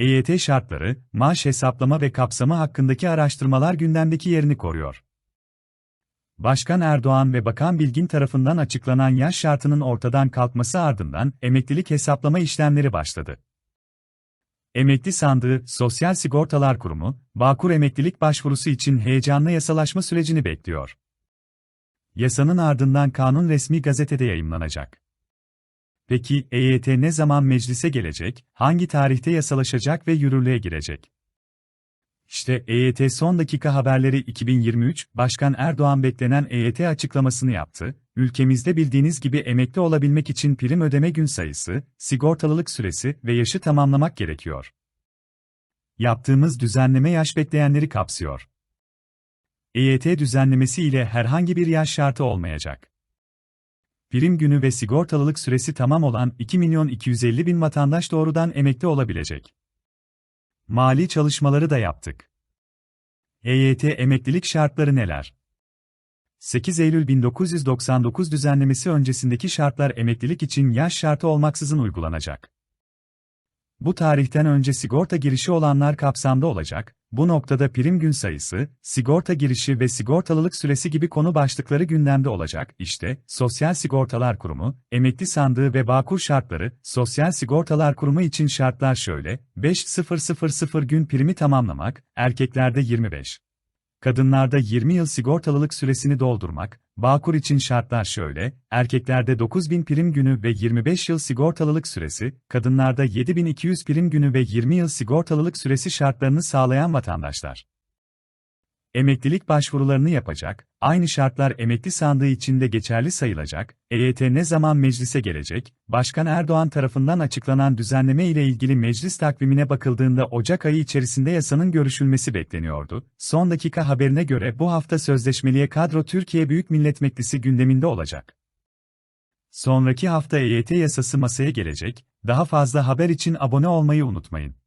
EYT şartları, maaş hesaplama ve kapsamı hakkındaki araştırmalar gündemdeki yerini koruyor. Başkan Erdoğan ve Bakan Bilgin tarafından açıklanan yaş şartının ortadan kalkması ardından emeklilik hesaplama işlemleri başladı. Emekli Sandığı, Sosyal Sigortalar Kurumu, Bağkur emeklilik başvurusu için heyecanlı yasalaşma sürecini bekliyor. Yasanın ardından kanun resmi gazetede yayımlanacak. Peki EYT ne zaman meclise gelecek, hangi tarihte yasalaşacak ve yürürlüğe girecek? İşte EYT son dakika haberleri 2023, Başkan Erdoğan beklenen EYT açıklamasını yaptı. Ülkemizde bildiğiniz gibi emekli olabilmek için prim ödeme gün sayısı, sigortalılık süresi ve yaşı tamamlamak gerekiyor. Yaptığımız düzenleme yaş bekleyenleri kapsıyor. EYT düzenlemesi ile herhangi bir yaş şartı olmayacak. Prim günü ve sigortalılık süresi tamam olan 2 milyon 250 bin vatandaş doğrudan emekli olabilecek. Mali çalışmaları da yaptık. EYT emeklilik şartları neler? 8 Eylül 1999 düzenlemesi öncesindeki şartlar emeklilik için yaş şartı olmaksızın uygulanacak. Bu tarihten önce sigorta girişi olanlar kapsamda olacak, bu noktada prim gün sayısı, sigorta girişi ve sigortalılık süresi gibi konu başlıkları gündemde olacak. İşte, Sosyal Sigortalar Kurumu, emekli sandığı ve Bağkur şartları, Sosyal Sigortalar Kurumu için şartlar şöyle, 5000 gün primi tamamlamak, erkeklerde 25. Kadınlarda 20 yıl sigortalılık süresini doldurmak, Bağkur için şartlar şöyle, erkeklerde 9000 prim günü ve 25 yıl sigortalılık süresi, kadınlarda 7200 prim günü ve 20 yıl sigortalılık süresi şartlarını sağlayan vatandaşlar. Emeklilik başvurularını yapacak, aynı şartlar emekli sandığı içinde geçerli sayılacak, EYT ne zaman meclise gelecek, Başkan Erdoğan tarafından açıklanan düzenleme ile ilgili meclis takvimine bakıldığında Ocak ayı içerisinde yasanın görüşülmesi bekleniyordu. Son dakika haberine göre bu hafta sözleşmeliye kadro Türkiye Büyük Millet Meclisi gündeminde olacak. Sonraki hafta EYT yasası masaya gelecek, daha fazla haber için abone olmayı unutmayın.